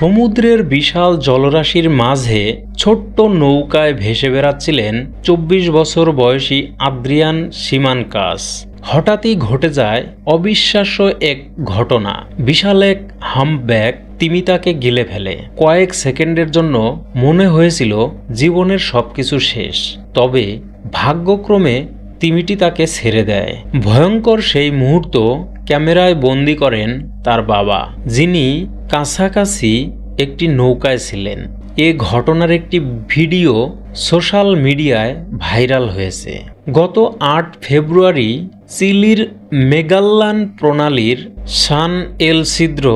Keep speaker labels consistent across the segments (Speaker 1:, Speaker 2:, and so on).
Speaker 1: সমুদ্রের বিশাল জলরাশির মাঝে ছোট্ট নৌকায় ভেসে বেড়াচ্ছিলেন চব্বিশ বছর বয়সী আদ্রিয়ান সিমানকাস। হঠাৎই ঘটে যায় অবিশ্বাস্য এক ঘটনা। বিশাল এক হামব্যাগ তিমি তাকে গিলে ফেলে। কয়েক সেকেন্ডের জন্য মনে হয়েছিল জীবনের সবকিছু শেষ। তবে ভাগ্যক্রমে তিমিটি তাকে ছেড়ে দেয়। ভয়ঙ্কর সেই মুহূর্ত ক্যামেরায় বন্দি করেন তার বাবা, যিনি কাছাকাছি একটি নৌকায় ছিলেন। এ ঘটনার একটি ভিডিও সোশ্যাল মিডিয়ায় ভাইরাল হয়েছে। গত আট ফেব্রুয়ারি চিলির মেগাল্লান প্রণালীর সান এল সিদ্র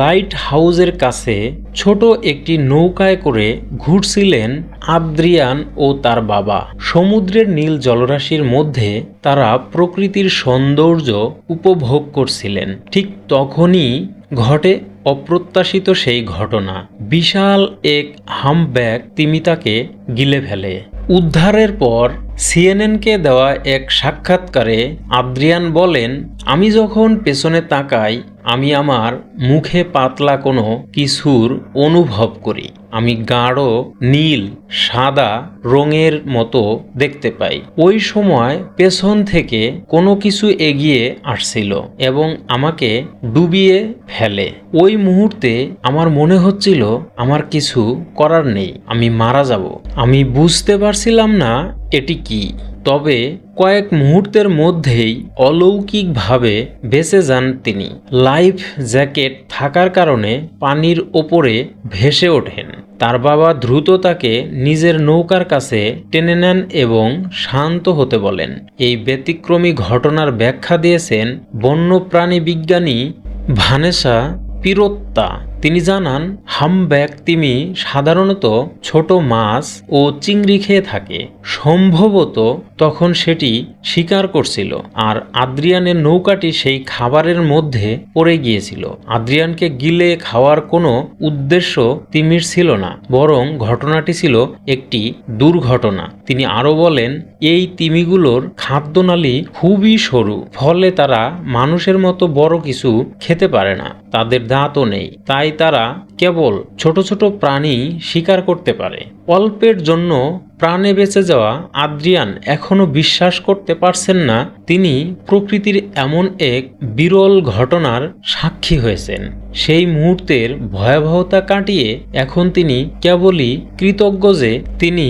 Speaker 1: লাইট হাউজের কাছে ছোট একটি নৌকায় করে ঘুরছিলেন আদ্রিয়ান ও তার বাবা। সমুদ্রের নীল জলরাশির মধ্যে তারা প্রকৃতির সৌন্দর্য উপভোগ করছিলেন। ঠিক তখনই ঘটে অপ্রত্যাশিত সেই ঘটনা। বিশাল এক হামব্যাগ তিমিতাকে গিলে ফেলে। উদ্ধারের পর সিএনএনকে দেওয়া এক সাক্ষাৎকারে আদ্রিয়ান বলেন, আমি যখন পেছনে তাকাই, আমি আমার মুখে পাতলা কোনো কিছুর অনুভব করি। আমি গাঢ়, নীল, সাদা রঙের মতো দেখতে পাই। ওই সময় পেছন থেকে কোনো কিছু এগিয়ে আসছিল এবং আমাকে ডুবিয়ে ফেলে। ওই মুহূর্তে আমার মনে হচ্ছিল, আমার কিছু করার নেই, আমি মারা যাব। আমি বুঝতে পারছিলাম না এটি কি? তবে কয়েক মুহূর্তের মধ্যেই অলৌকিকভাবে বেঁচে যান তিনি। লাইফ জ্যাকেট থাকার কারণে পানির ওপরে ভেসে ওঠেন। তার বাবা দ্রুত তাকে নিজের নৌকার কাছে টেনে নেন এবং শান্ত হতে বলেন। এই ব্যতিক্রমী ঘটনার ব্যাখ্যা দিয়েছেন বন্যপ্রাণী বিজ্ঞানী ভানেসা পিরোত্তা। তিনি জানান, হামব্যাক তিমি সাধারণত ছোট মাছ ও চিংড়ি খেয়ে থাকে। সম্ভবত তখন সেটি শিকার করছিল আর আদ্রিয়ানের নৌকাটি সেই খাবারের মধ্যে পড়ে গিয়েছিল। আদ্রিয়ানকে গিলে খাওয়ার কোনো উদ্দেশ্য তিমির ছিল না, বরং ঘটনাটি ছিল একটি দুর্ঘটনা। তিনি আরও বলেন, এই তিমিগুলোর খাদ্যনালী খুবই সরু, ফলে তারা মানুষের মতো বড় কিছু খেতে পারে না, তাদের দাঁতও নেই তাই তারা কেবল ছোট ছোট প্রাণী শিকার করতে পারে। অল্পের জন্য প্রাণে বেঁচে যাওয়া আদ্রিয়ান এখনও বিশ্বাস করতে পারছেন না, তিনি প্রকৃতির এমন এক বিরল ঘটনার সাক্ষী হয়েছেন। সেই মুহূর্তের ভয়াবহতা কাটিয়ে এখন তিনি কেবলই কৃতজ্ঞ যে তিনি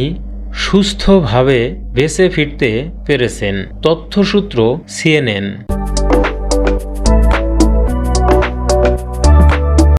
Speaker 1: সুস্থভাবে বেঁচে ফিরতে পেরেছেন, তথ্যসূত্র সিএনএন।